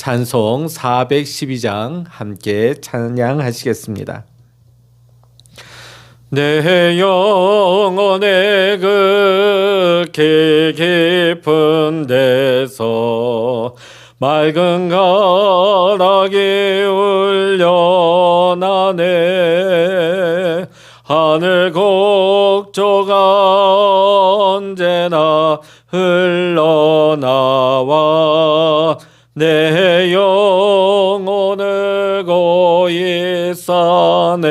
찬송 412장 함께 찬양하시겠습니다. 내 영혼의 극히 깊은 데서 맑은 가락이 울려나네 하늘 곡조가 언제나 흘러나와 내 영혼을 고이 싸네.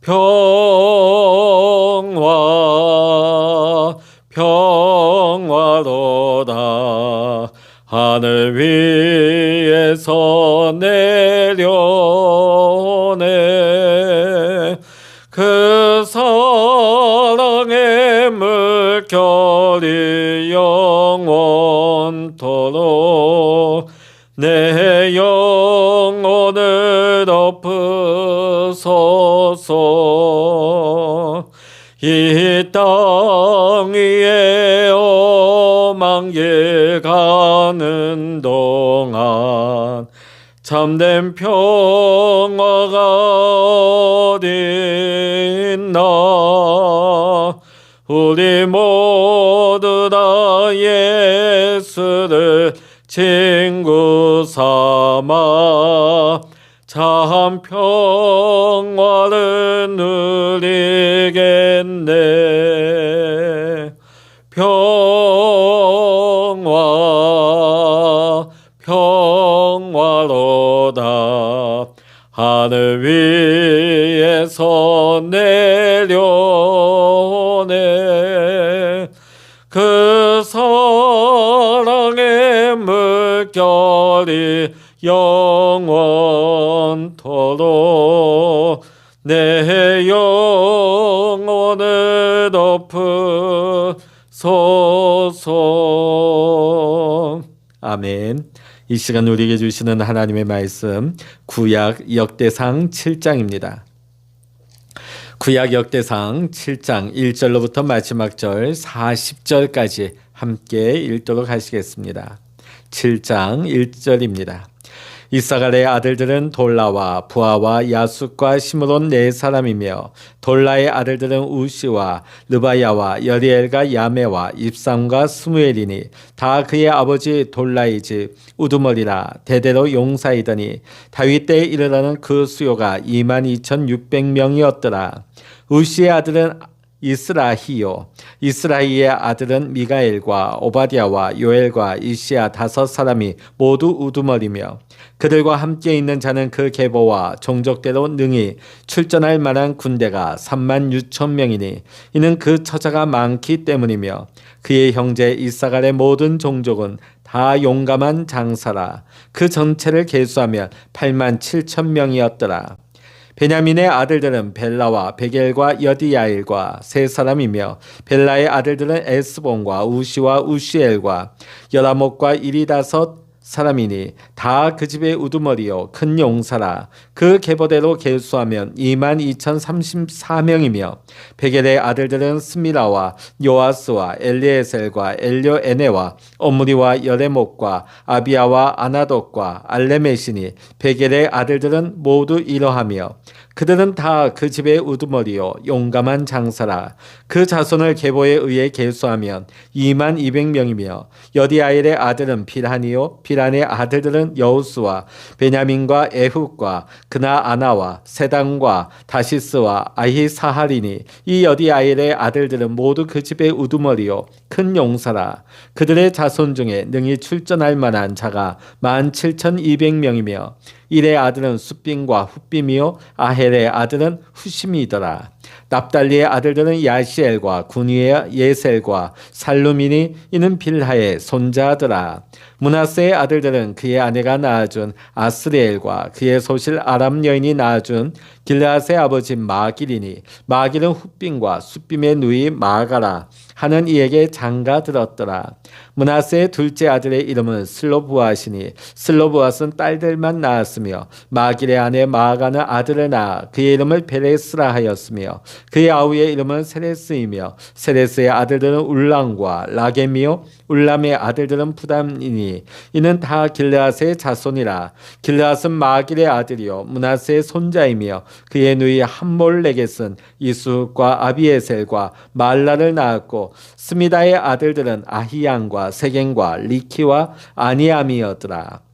평화 평화로다. 하늘 위에서 내려오네. 그 사랑의 물결이 영 원토록 내 영혼을 덮으소서. 이 땅 위에 오만 길 가는 동안 참된 평화가 어디 있나? 우리 모두 다 예수를 친구 삼아 참 평화를 누리겠네. 평화 평화로다. 하늘 위에서 내려오네 물결이 영원토록 내 영혼을 덮으소서 아멘 이 시간 우리에게 주시는 하나님의 말씀 구약 역대상 7장입니다. 구약 역대상 7장 1절로부터 마지막 절 40절까지 함께 읽도록 하시겠습니다. 7장 1절입니다. 이사갈의 아들들은 돌라와 부하와 야숫과 시므론 네 사람이며 돌라의 아들들은 우시와 르바야와 여리엘과 야메와 입삼과 스무엘이니 다 그의 아버지 돌라의 집 우두머리라 대대로 용사이더니 다윗 때에 이르러는 그 수요가 2만 2,600명이었더라. 우시의 아들은 이스라히요. 이스라히의 아들은 미가엘과 오바디아와 요엘과 이시아 다섯 사람이 모두 우두머리며 그들과 함께 있는 자는 그 계보와 종족대로 능히 출전할 만한 군대가 3만 6천 명이니 이는 그 처자가 많기 때문이며 그의 형제 이사갈의 모든 종족은 다 용감한 장사라. 그 전체를 계수하면 8만 7천 명이었더라 베냐민의 아들들은 벨라와 베겔과 여디야일과 세 사람이며 벨라의 아들들은 에스본과 우시와 우시엘과 여라목과 이리다섯 사람이니 다 그 집의 우두머리요 큰 용사라. 그 계보대로 계수하면 2만 2,034명이며 베겔의 아들들은 스미라와 요아스와 엘리에셀과 엘료에네와 오므리와 여레목과 아비아와 아나독과 알레메시니 베겔의 아들들은 모두 이러하며 그들은 다 그 집의 우두머리요. 용감한 장사라. 그 자손을 계보에 의해 계수하면 2만 200명이며 여디아일의 아들은 빌한이요. 빌한의 아들들은 여우스와 베냐민과 에훗과 그나 아나와 세단과 다시스와 아히사하리니 이 여디아일의 아들들은 모두 그 집의 우두머리요. 큰 용사라. 그들의 자손 중에 능히 출전할 만한 자가 만 7,200명이며 일의 아들은 숫빔과 훗빔이요 아헬의 아들은 후심이더라. 납달리의 아들들은 야시엘과 군위의 예셀과 살루민이 이는 빌하의 손자더라. 문하세의 아들들은 그의 아내가 낳아준 아스리엘과 그의 소실 아람 여인이 낳아준 길라스의 아버지 마길이니 마길은 훗빔과 숫빔의 누이 마가라. 하는 이에게 장가 들었더라. 문하세의 둘째 아들의 이름은 슬로부아시니 슬로부아스는 딸들만 낳았으며 마길의 아내 마아가는 아들을 낳아 그의 이름을 베레스라 하였으며 그의 아우의 이름은 세레스이며 세레스의 아들들은 울람과 라겜이요 울람의 아들들은 부담이니 이는 다 길르앗의 자손이라 길르앗은 마길의 아들이요 문하세의 손자이며 그의 누이 함몰레겟은 이수과 아비에셀과 말라를 낳았고 스미다의 아들들은 아히양과 세겐과 리키와 아니암이었더라.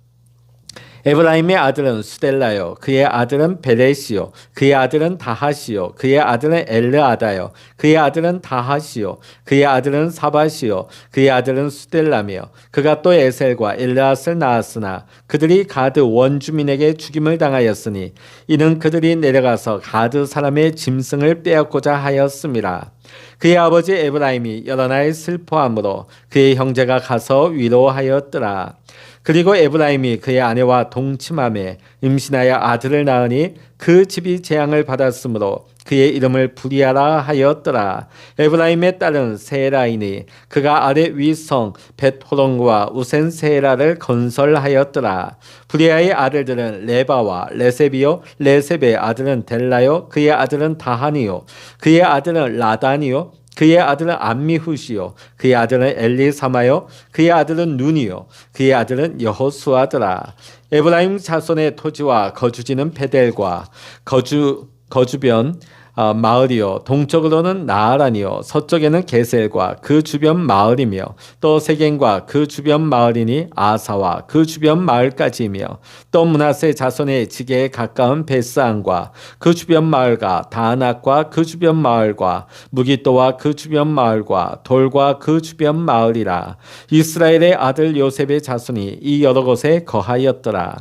에브라임의 아들은 수델라요. 그의 아들은 베레시요. 그의 아들은 다하시요. 그의 아들은 엘르아다요. 그의 아들은 다하시요. 그의 아들은 사바시요. 그의 아들은 수델라며. 그가 또 에셀과 엘르앗을 낳았으나 그들이 가드 원주민에게 죽임을 당하였으니 이는 그들이 내려가서 가드 사람의 짐승을 빼앗고자 하였음이라 그의 아버지 에브라임이 여러 날 슬퍼함으로 그의 형제가 가서 위로하였더라. 그리고 에브라임이 그의 아내와 동침함에 임신하여 아들을 낳으니 그 집이 재앙을 받았으므로 그의 이름을 부리아라 하였더라. 에브라임의 딸은 세라이니 그가 아래 위성 벳호론과 우센 세라를 건설하였더라. 부리아의 아들들은 레바와 레세비요 레셉의 아들은 델라요 그의 아들은 다하니요 그의 아들은 라다니요 그의 아들은 암미후시요. 그의 아들은 엘리사마요. 그의 아들은 눈이요. 그의 아들은 여호수아더라. 에브라임 자손의 토지와 거주지는 베델과 거주 거주변 어, 마을이요. 동쪽으로는 나아란이요. 서쪽에는 게셀과 그 주변 마을이며 또 세겐과 그 주변 마을이니 아사와 그 주변 마을까지이며 또 문하세 자손의 지게에 가까운 베스안과 그 주변 마을과 다낙과 그 주변 마을과 무기또와 그 주변 마을과 돌과 그 주변 마을이라. 이스라엘의 아들 요셉의 자손이 이 여러 곳에 거하였더라.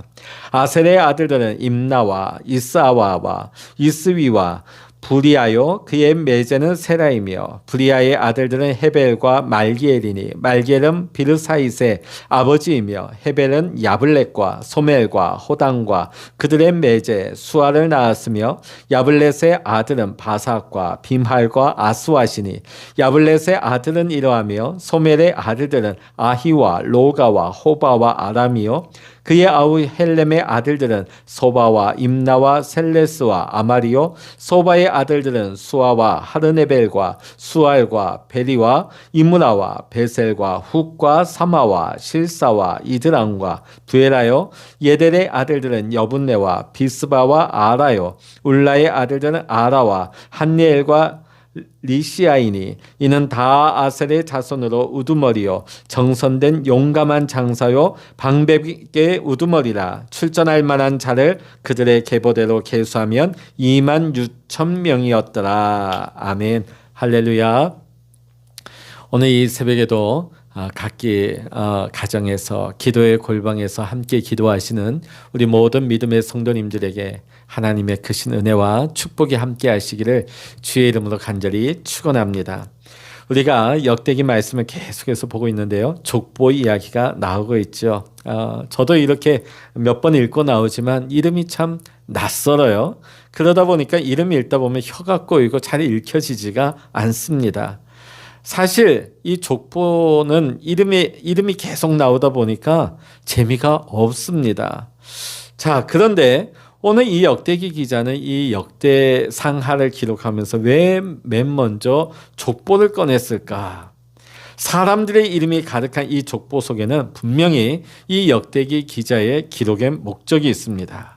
아셀의 아들들은 임나와 이스아와와 이스위와 부리아요 그의 매제는 세라이며 부리아의 아들들은 헤벨과 말기엘이니 말기엘은 비르사이스의 아버지이며 헤벨은 야블렛과 소멜과 호당과 그들의 매제 수아를 낳았으며 야블렛의 아들은 바삭과 빔할과 아스와시니 야블렛의 아들은 이러하며 소멜의 아들들은 아히와 로가와 호바와 아람이요 그의 아우 헬렘의 아들들은 소바와 임나와 셀레스와 아마리오 소바의 아들들은 수아와 하르네벨과 수알과 베리와 이무나와 베셀과 훅과 사마와 실사와 이드랑과 부에라요 예델의 아들들은 여분네와 비스바와 아라요 울라의 아들들은 아라와 한니엘과 리시아이니 이는 다 아셀의 자손으로 우두머리요 정선된 용감한 장사요 방백의 우두머리라 출전할 만한 자를 그들의 계보대로 계수하면 2만 6천 명이었더라. 아멘. 할렐루야. 오늘 이 새벽에도 아, 각기 어, 가정에서 기도의 골방에서 함께 기도하시는 우리 모든 믿음의 성도님들에게 하나님의 크신 은혜와 축복이 함께 하시기를 주의 이름으로 간절히 축원합니다. 우리가 역대기 말씀을 계속해서 보고 있는데요. 족보 이야기가 나오고 있죠. 어, 저도 이렇게 몇 번 읽고 나오지만 이름이 참 낯설어요. 그러다 보니까 이름 읽다 보면 혀가 꼬이고 잘 읽혀지지가 않습니다. 사실 이 족보는 이름이 이름이 계속 나오다 보니까 재미가 없습니다. 자, 그런데 오늘 이 역대기 기자는 이 역대 상하를 기록하면서 왜 맨 먼저 족보를 꺼냈을까? 사람들의 이름이 가득한 이 족보 속에는 분명히 이 역대기 기자의 기록의 목적이 있습니다.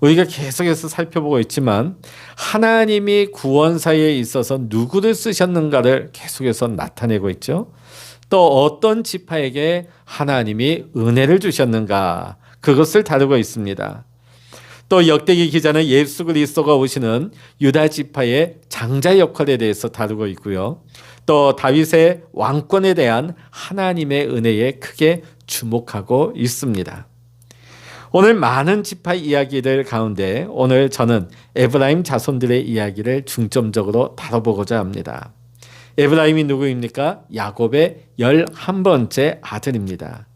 우리가 계속해서 살펴보고 있지만 하나님이 구원사에 있어서 누구를 쓰셨는가를 계속해서 나타내고 있죠. 또 어떤 지파에게 하나님이 은혜를 주셨는가 그것을 다루고 있습니다. 또 역대기 기자는 예수 그리스도가 오시는 유다 지파의 장자 역할에 대해서 다루고 있고요. 또 다윗의 왕권에 대한 하나님의 은혜에 크게 주목하고 있습니다. 오늘 많은 지파 이야기들 가운데 오늘 저는 에브라임 자손들의 이야기를 중점적으로 다뤄보고자 합니다. 에브라임이 누구입니까? 야곱의 열한 번째 아들입니다.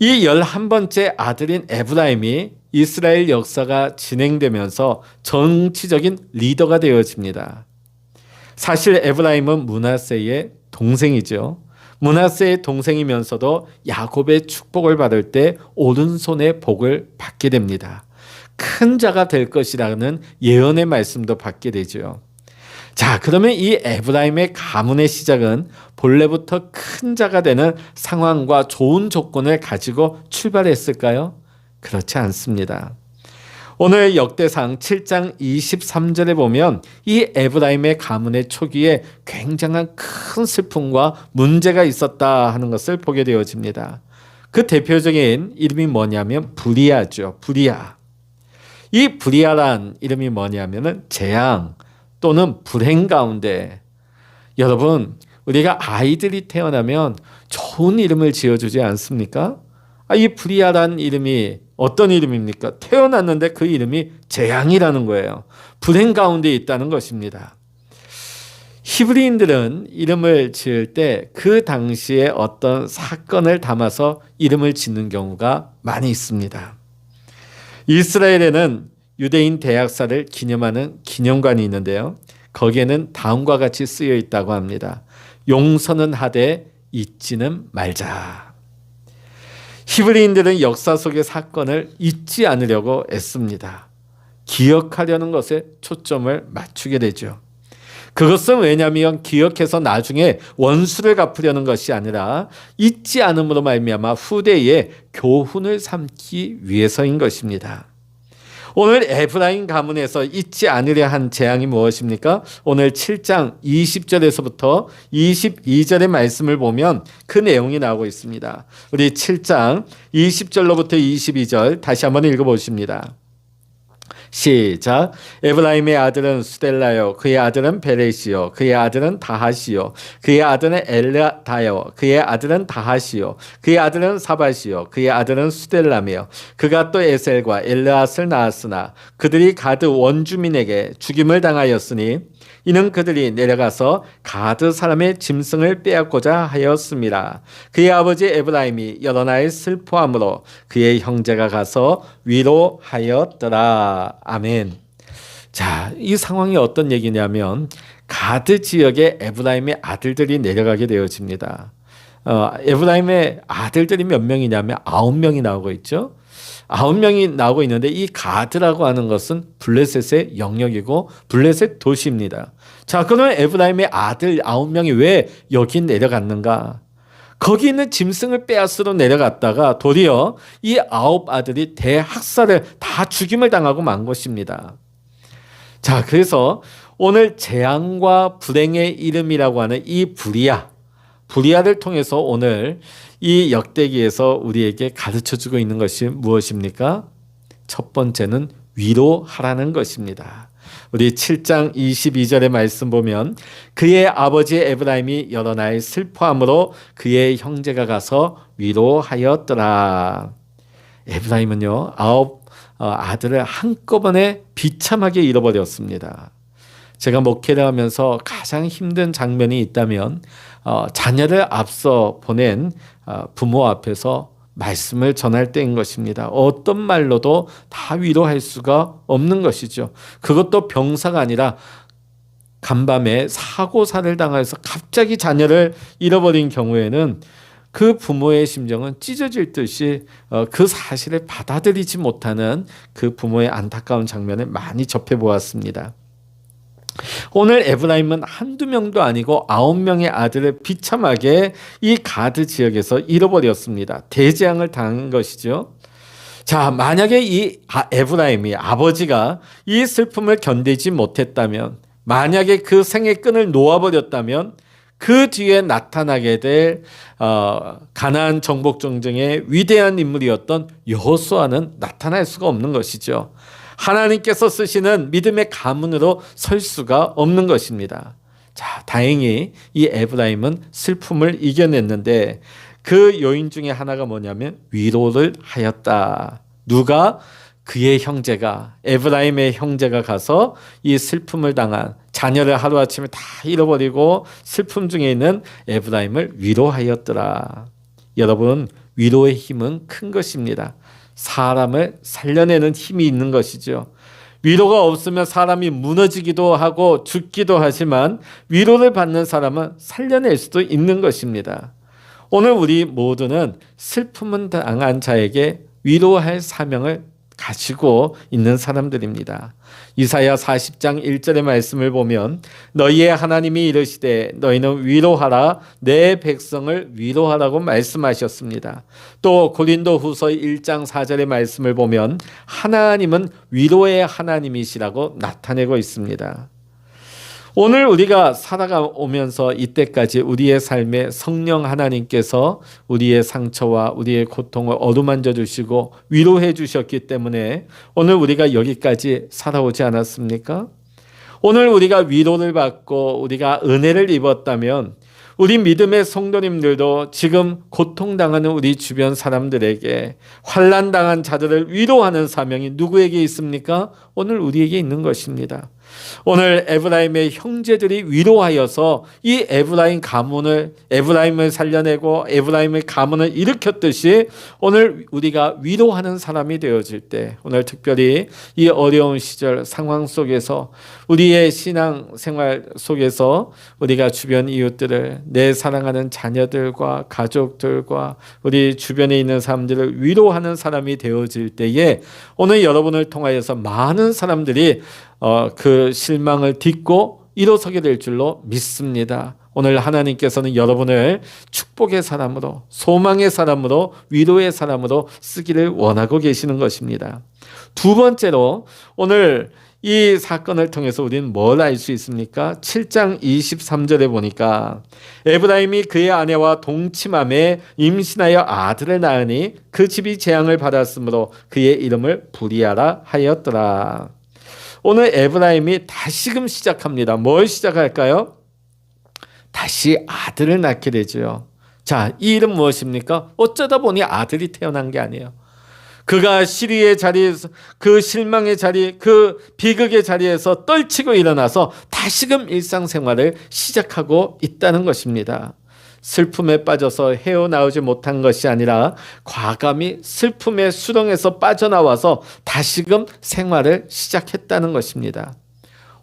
이 열한 번째 아들인 에브라임이 이스라엘 역사가 진행되면서 정치적인 리더가 되어집니다. 사실 에브라임은 문하세의 동생이죠. 문하세의 동생이면서도 야곱의 축복을 받을 때 오른손의 복을 받게 됩니다. 큰 자가 될 것이라는 예언의 말씀도 받게 되죠. 자, 그러면 이 에브라임의 가문의 시작은 본래부터 큰 자가 되는 상황과 좋은 조건을 가지고 출발했을까요? 그렇지 않습니다. 오늘 역대상 7장 23절에 보면 이 에브라임의 가문의 초기에 굉장한 큰 슬픔과 문제가 있었다 하는 것을 보게 되어집니다. 그 대표적인 이름이 뭐냐면 부리아죠. 부리아. 이 부리아란 이름이 뭐냐면은 재앙 또는 불행 가운데 여러분 우리가 아이들이 태어나면 좋은 이름을 지어주지 않습니까? 아, 이 부리아란 이름이 어떤 이름입니까? 태어났는데 그 이름이 재앙이라는 거예요. 불행 가운데 있다는 것입니다. 히브리인들은 이름을 지을 때 그 당시에 어떤 사건을 담아서 이름을 짓는 경우가 많이 있습니다. 이스라엘에는 유대인 대학사를 기념하는 기념관이 있는데요. 거기에는 다음과 같이 쓰여 있다고 합니다. 용서는 하되 잊지는 말자. 히브리인들은 역사 속의 사건을 잊지 않으려고 애씁니다. 기억하려는 것에 초점을 맞추게 되죠. 그것은 왜냐하면 기억해서 나중에 원수를 갚으려는 것이 아니라 잊지 않음으로 말미암아 후대에 교훈을 삼기 위해서인 것입니다. 오늘 에브라임 가문에서 잊지 않으려 한 재앙이 무엇입니까? 오늘 7장 20절에서부터 22절의 말씀을 보면 그 내용이 나오고 있습니다. 우리 7장 20절로부터 22절 다시 한번 읽어보십니다. 시작. 에브라임의 아들은 수델라요. 그의 아들은 베레시요. 그의 아들은 다하시요. 그의 아들은 엘라다요. 그의 아들은 다하시요. 그의 아들은 사바시요. 그의 아들은 수델라며 그가 또 에셀과 엘르앗을 낳았으나 그들이 가드 원주민에게 죽임을 당하였으니 이는 그들이 내려가서 가드 사람의 짐승을 빼앗고자 하였습니다. 그의 아버지 에브라임이 여러 날 슬퍼함으로 그의 형제가 가서 위로하였더라. 아멘. 자, 이 상황이 어떤 얘기냐면 가드 지역에 에브라임의 아들들이 내려가게 되어집니다. 어, 에브라임의 아들들이 몇 명이냐면 아홉 명이 나오고 있죠. 아홉 명이 나오고 있는데 이 가드라고 하는 것은 블레셋의 영역이고 블레셋 도시입니다. 자, 그러면 에브라임의 아들 아홉 명이 왜 여기 내려갔는가? 거기 있는 짐승을 빼앗으러 내려갔다가 도리어 이 아홉 아들이 대학살을 다 죽임을 당하고 만 것입니다. 자, 그래서 오늘 재앙과 불행의 이름이라고 하는 이 불이야. 불이야를 통해서 오늘 이 역대기에서 우리에게 가르쳐 주고 있는 것이 무엇입니까? 첫 번째는 위로하라는 것입니다. 우리 7장 22절의 말씀 보면 그의 아버지 에브라임이 여러 날 슬퍼함으로 그의 형제가 가서 위로하였더라. 에브라임은요 아홉 어, 아들을 한꺼번에 비참하게 잃어버렸습니다. 제가 목회를 하면서 가장 힘든 장면이 있다면 어, 자녀를 앞서 보낸 어, 부모 앞에서 말씀을 전할 때인 것입니다. 어떤 말로도 다 위로할 수가 없는 것이죠. 그것도 병사가 아니라 간밤에 사고사를 당해서 갑자기 자녀를 잃어버린 경우에는 그 부모의 심정은 찢어질 듯이 어, 그 사실을 받아들이지 못하는 그 부모의 안타까운 장면을 많이 접해 보았습니다. 오늘 에브라임은 한두 명도 아니고 아홉 명의 아들을 비참하게 이 가드 지역에서 잃어버렸습니다. 대재앙을 당한 것이죠. 자, 만약에 이 아- 에브라임이 아버지가 이 슬픔을 견디지 못했다면, 만약에 그 생의 끈을 놓아버렸다면, 그 뒤에 나타나게 될 어, 가나안 정복 전쟁의 위대한 인물이었던 여호수아는 나타날 수가 없는 것이죠. 하나님께서 쓰시는 믿음의 가문으로 설 수가 없는 것입니다. 자, 다행히 이 에브라임은 슬픔을 이겨냈는데 그 요인 중에 하나가 뭐냐면 위로를 하였다. 누가 그의 형제가 에브라임의 형제가 가서 이 슬픔을 당한 자녀를 하루아침에 다 잃어버리고 슬픔 중에 있는 에브라임을 위로하였더라. 여러분 위로의 힘은 큰 것입니다. 사람을 살려내는 힘이 있는 것이죠. 위로가 없으면 사람이 무너지기도 하고 죽기도 하지만 위로를 받는 사람은 살려낼 수도 있는 것입니다. 오늘 우리 모두는 슬픔을 당한 자에게 위로할 사명을 가지고 있는 사람들입니다. 이사야 40장 1절의 말씀을 보면 너희의 하나님이 이르시되 너희는 위로하라 내 백성을 위로하라고 말씀하셨습니다. 또 고린도 후서 1장 4절의 말씀을 보면 하나님은 위로의 하나님이시라고 나타내고 있습니다. 오늘 우리가 살아가오면서 이때까지 우리의 삶에 성령 하나님께서 우리의 상처와 우리의 고통을 어루만져 주시고 위로해 주셨기 때문에 오늘 우리가 여기까지 살아오지 않았습니까? 오늘 우리가 위로를 받고 우리가 은혜를 입었다면 우리 믿음의 성도님들도 지금 고통당하는 우리 주변 사람들에게 환란 당한 자들을 위로하는 사명이 누구에게 있습니까? 오늘 우리에게 있는 것입니다. 오늘 에브라임의 형제들이 위로하여서 이 에브라임 가문을 에브라임을 살려내고 에브라임의 가문을 일으켰듯이 오늘 우리가 위로하는 사람이 되어질 때 오늘 특별히 이 어려운 시절 상황 속에서 우리의 신앙 생활 속에서 우리가 주변 이웃들을 내 사랑하는 자녀들과 가족들과 우리 주변에 있는 사람들을 위로하는 사람이 되어질 때에 오늘 여러분을 통하여서 많은 사람들이 어, 그 실망을 딛고 일어서게 될 줄로 믿습니다. 오늘 하나님께서는 여러분을 축복의 사람으로, 소망의 사람으로, 위로의 사람으로 쓰기를 원하고 계시는 것입니다. 두 번째로 오늘 이 사건을 통해서 우리는 뭘 알 수 있습니까? 7장 23절에 보니까 에브라임이 그의 아내와 동침함에 임신하여 아들을 낳으니 그 집이 재앙을 받았으므로 그의 이름을 부리아라 하였더라. 오늘 에브라임이 다시금 시작합니다. 뭘 시작할까요? 다시 아들을 낳게 되죠. 자, 이 이름 무엇입니까? 어쩌다 보니 아들이 태어난 게 아니에요. 그가 시리의 자리에서 그 실망의 자리, 그 비극의 자리에서 떨치고 일어나서 다시금 일상생활을 시작하고 있다는 것입니다. 슬픔에 빠져서 헤어나오지 못한 것이 아니라 과감히 슬픔의 수렁에서 빠져나와서 다시금 생활을 시작했다는 것입니다.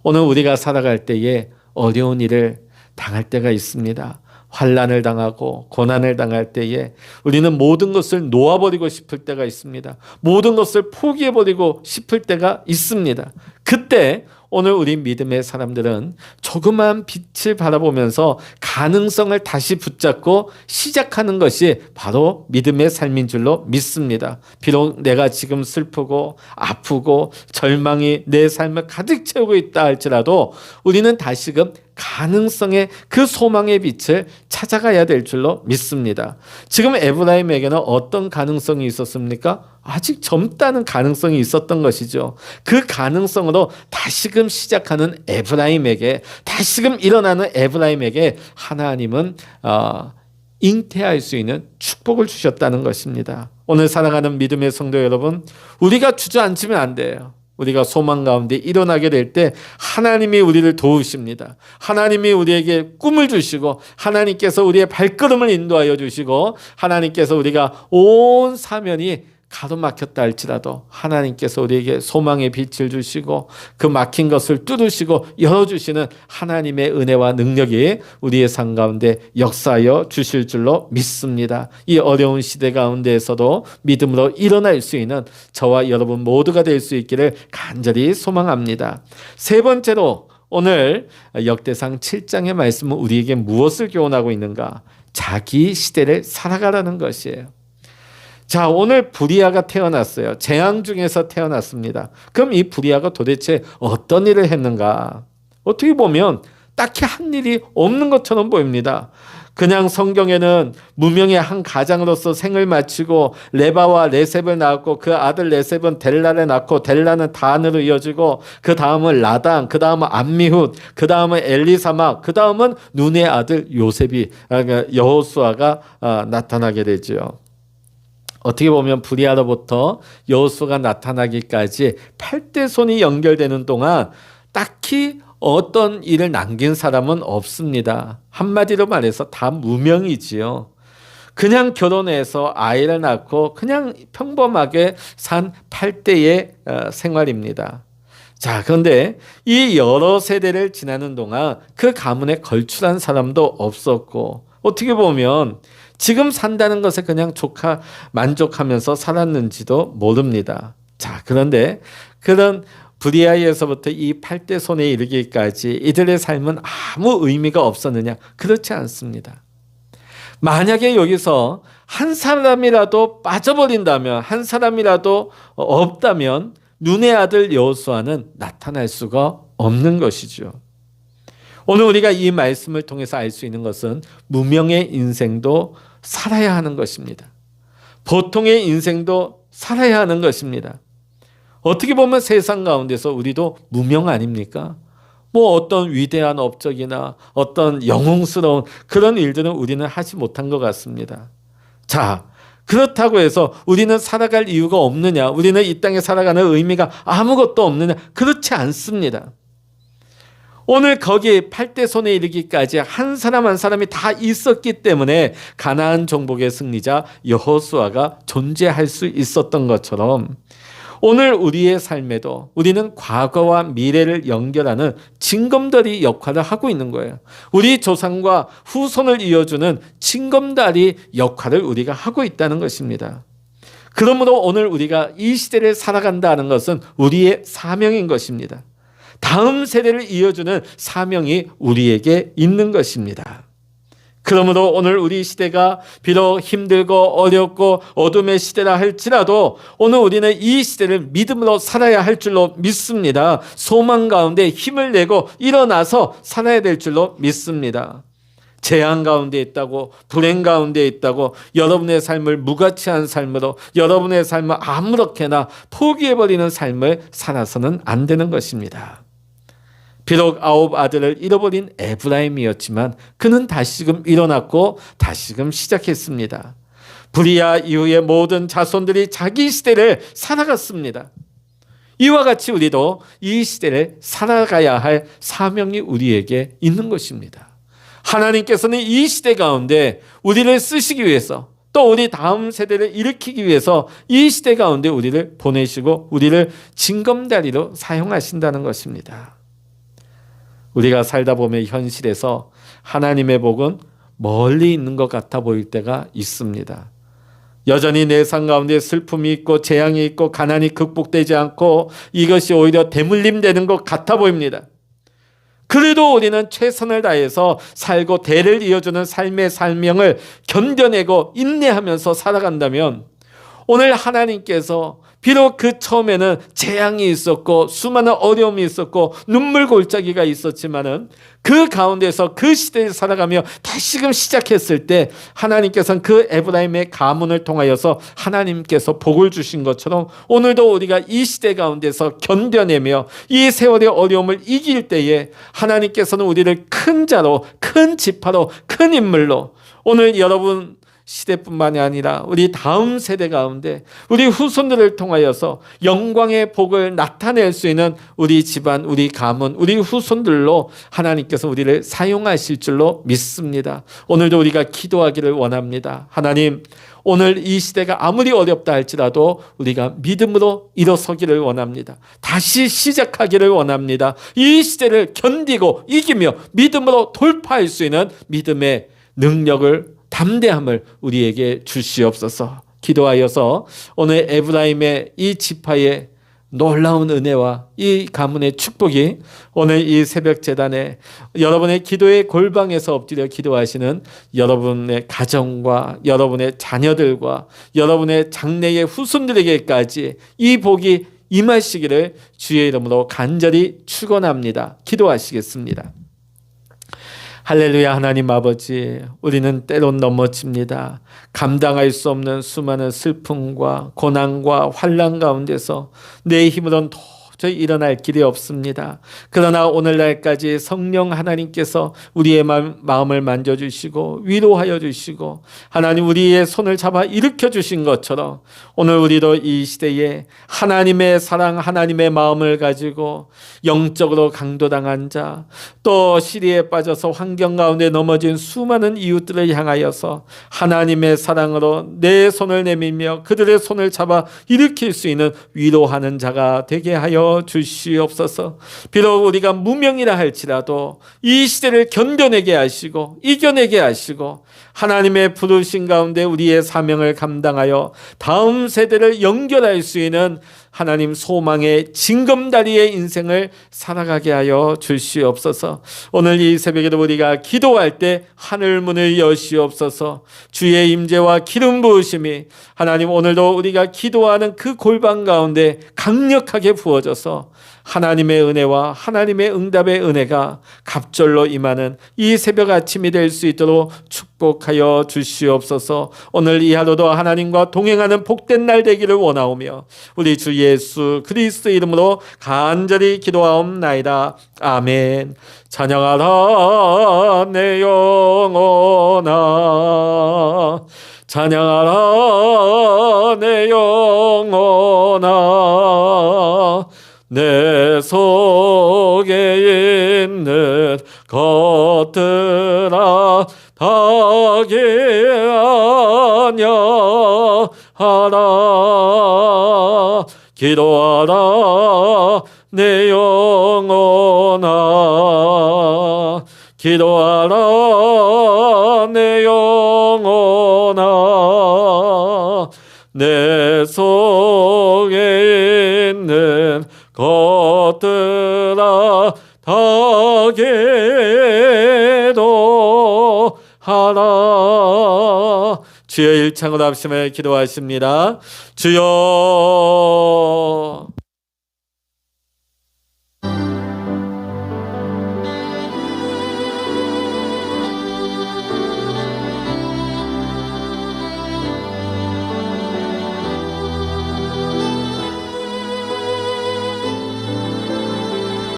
오늘 우리가 살아갈 때에 어려운 일을 당할 때가 있습니다. 환란을 당하고 고난을 당할 때에 우리는 모든 것을 놓아버리고 싶을 때가 있습니다. 모든 것을 포기해버리고 싶을 때가 있습니다. 그때 오늘 우리 믿음의 사람들은 조그만 빛을 바라보면서 가능성을 다시 붙잡고 시작하는 것이 바로 믿음의 삶인 줄로 믿습니다. 비록 내가 지금 슬프고 아프고 절망이 내 삶을 가득 채우고 있다 할지라도 우리는 다시금 가능성의 그 소망의 빛을 찾아가야 될 줄로 믿습니다. 지금 에브라임에게는 어떤 가능성이 있었습니까? 아직 젊다는 가능성이 있었던 것이죠. 그 가능성으로 다시금 시작하는 에브라임에게 다시금 일어나는 에브라임에게 하나님은 어, 잉태할 수 있는 축복을 주셨다는 것입니다. 오늘 살아가는 믿음의 성도 여러분, 우리가 주저앉으면 안 돼요. 우리가 소망 가운데 일어나게 될 때 하나님이 우리를 도우십니다. 하나님이 우리에게 꿈을 주시고 하나님께서 우리의 발걸음을 인도하여 주시고 하나님께서 우리가 온 사면이 가로막혔다 할지라도 하나님께서 우리에게 소망의 빛을 주시고 그 막힌 것을 뚫으시고 열어주시는 하나님의 은혜와 능력이 우리의 삶 가운데 역사하여 주실 줄로 믿습니다. 이 어려운 시대 가운데에서도 믿음으로 일어날 수 있는 저와 여러분 모두가 될 수 있기를 간절히 소망합니다. 세 번째로 오늘 역대상 7장의 말씀은 우리에게 무엇을 교훈하고 있는가? 자기 시대를 살아가라는 것이에요. 자, 오늘 부리아가 태어났어요. 재앙 중에서 태어났습니다. 그럼 이 부리아가 도대체 어떤 일을 했는가? 어떻게 보면 딱히 한 일이 없는 것처럼 보입니다. 그냥 성경에는 무명의 한 가장으로서 생을 마치고 레바와 레셉을 낳았고 그 아들 레셉은 델라를 낳고 델라는 단으로 이어지고 그 다음은 라단, 그 다음은 암미훗, 그 다음은 엘리사마, 그 다음은 눈의 아들 요셉이 아, 그러니까 여호수아가 아, 나타나게 되죠. 어떻게 보면 부리아로부터 여호수가 나타나기까지 8대 손이 연결되는 동안 딱히 어떤 일을 남긴 사람은 없습니다. 한마디로 말해서 다 무명이지요. 그냥 결혼해서 아이를 낳고 그냥 평범하게 산 8대의 어, 생활입니다. 자, 그런데 이 여러 세대를 지나는 동안 그 가문에 걸출한 사람도 없었고 어떻게 보면 지금 산다는 것에 그냥 조카 만족하면서 살았는지도 모릅니다. 자, 그런데 그런 브리아에서부터 이 8대 손에 이르기까지 이들의 삶은 아무 의미가 없었느냐? 그렇지 않습니다. 만약에 여기서 한 사람이라도 빠져버린다면, 한 사람이라도 없다면 눈의 아들 여호수아는 나타날 수가 없는 것이죠. 오늘 우리가 이 말씀을 통해서 알 수 있는 것은 무명의 인생도 살아야 하는 것입니다. 보통의 인생도 살아야 하는 것입니다. 어떻게 보면 세상 가운데서 우리도 무명 아닙니까? 뭐 어떤 위대한 업적이나 어떤 영웅스러운 그런 일들은 우리는 하지 못한 것 같습니다. 자, 그렇다고 해서 우리는 살아갈 이유가 없느냐? 우리는 이 땅에 살아가는 의미가 아무것도 없느냐? 그렇지 않습니다. 오늘 거기 8대 손에 이르기까지 한 사람 한 사람이 다 있었기 때문에 가나안 정복의 승리자 여호수아가 존재할 수 있었던 것처럼 오늘 우리의 삶에도 우리는 과거와 미래를 연결하는 징검다리 역할을 하고 있는 거예요. 우리 조상과 후손을 이어주는 징검다리 역할을 우리가 하고 있다는 것입니다. 그러므로 오늘 우리가 이 시대를 살아간다는 것은 우리의 사명인 것입니다. 다음 세대를 이어주는 사명이 우리에게 있는 것입니다. 그러므로 오늘 우리 시대가 비록 힘들고 어렵고 어둠의 시대라 할지라도 오늘 우리는 이 시대를 믿음으로 살아야 할 줄로 믿습니다. 소망 가운데 힘을 내고 일어나서 살아야 될 줄로 믿습니다. 재앙 가운데 있다고 불행 가운데 있다고 여러분의 삶을 무가치한 삶으로 여러분의 삶을 아무렇게나 포기해버리는 삶을 살아서는 안 되는 것입니다. 비록 아홉 아들을 잃어버린 에브라임이었지만 그는 다시금 일어났고 다시금 시작했습니다. 브리아 이후의 모든 자손들이 자기 시대를 살아갔습니다. 이와 같이 우리도 이 시대를 살아가야 할 사명이 우리에게 있는 것입니다. 하나님께서는 이 시대 가운데 우리를 쓰시기 위해서 또 우리 다음 세대를 일으키기 위해서 이 시대 가운데 우리를 보내시고 우리를 징검다리로 사용하신다는 것입니다. 우리가 살다 보면 현실에서 하나님의 복은 멀리 있는 것 같아 보일 때가 있습니다. 여전히 내 삶 가운데 슬픔이 있고 재앙이 있고 가난이 극복되지 않고 이것이 오히려 대물림되는 것 같아 보입니다. 그래도 우리는 최선을 다해서 살고 대를 이어주는 삶의 삶명을 견뎌내고 인내하면서 살아간다면 오늘 하나님께서 비록 그 처음에는 재앙이 있었고 수많은 어려움이 있었고 눈물 골짜기가 있었지만은 그 가운데서 그 시대를 살아가며 다시금 시작했을 때 하나님께서는 그 에브라임의 가문을 통하여서 하나님께서 복을 주신 것처럼 오늘도 우리가 이 시대 가운데서 견뎌내며 이 세월의 어려움을 이길 때에 하나님께서는 우리를 큰 자로 큰 지파로 큰 인물로 오늘 여러분 시대뿐만이 아니라 우리 다음 세대 가운데 우리 후손들을 통하여서 영광의 복을 나타낼 수 있는 우리 집안, 우리 가문, 우리 후손들로 하나님께서 우리를 사용하실 줄로 믿습니다. 오늘도 우리가 기도하기를 원합니다. 하나님, 오늘 이 시대가 아무리 어렵다 할지라도 우리가 믿음으로 일어서기를 원합니다. 다시 시작하기를 원합니다. 이 시대를 견디고 이기며 믿음으로 돌파할 수 있는 믿음의 능력을 담대함을 우리에게 주시옵소서. 기도하여서 오늘 에브라임의 이 지파의 놀라운 은혜와 이 가문의 축복이 오늘 이 새벽 재단에 여러분의 기도의 골방에서 엎드려 기도하시는 여러분의 가정과 여러분의 자녀들과 여러분의 장래의 후손들에게까지 이 복이 임하시기를 주의 이름으로 간절히 축원합니다. 기도하시겠습니다. 할렐루야 하나님 아버지 우리는 때론 넘어집니다. 감당할 수 없는 수많은 슬픔과 고난과 환란 가운데서 내 힘으로는 도저히 일어날 길이 없습니다. 그러나 오늘날까지 성령 하나님께서 우리의 마- 마음을 만져주시고 위로하여 주시고 하나님 우리의 손을 잡아 일으켜 주신 것처럼 오늘 우리도 이 시대에 하나님의 사랑 하나님의 마음을 가지고 영적으로 강도당한 자 또 시리에 빠져서 환경 가운데 넘어진 수많은 이웃들을 향하여서 하나님의 사랑으로 내 손을 내밀며 그들의 손을 잡아 일으킬 수 있는 위로하는 자가 되게 하여 주시옵소서. 비록 우리가 무명이라 할지라도 이 시대를 견뎌내게 하시고 이겨내게 하시고 하나님의 부르신 가운데 우리의 사명을 감당하여 다음 세대를 연결할 수 있는 하나님 소망의 징검다리의 인생을 살아가게 하여 주시옵소서. 오늘 이 새벽에도 우리가 기도할 때 하늘 문을 여시옵소서. 주의 임재와 기름 부으심이 하나님 오늘도 우리가 기도하는 그 골방 가운데 강력하게 부어져서 하나님의 은혜와 하나님의 응답의 은혜가 갑절로 임하는 이 새벽 아침이 될 수 있도록 축복하여 주시옵소서. 오늘 이 하루도 하나님과 동행하는 복된 날 되기를 원하오며 우리 주 예수 그리스도 이름으로 간절히 기도하옵나이다. 아멘. 찬양하라 내 영혼아 찬양하라 내 영혼아 내 속에 있는 것들아 다게 아냐하라 기도하라 내 영혼아. 기도하라 내 영혼아. 내 속에 있는 것들아 다게도 하라 주여 일창으로 합심을 기도하십니다. 주여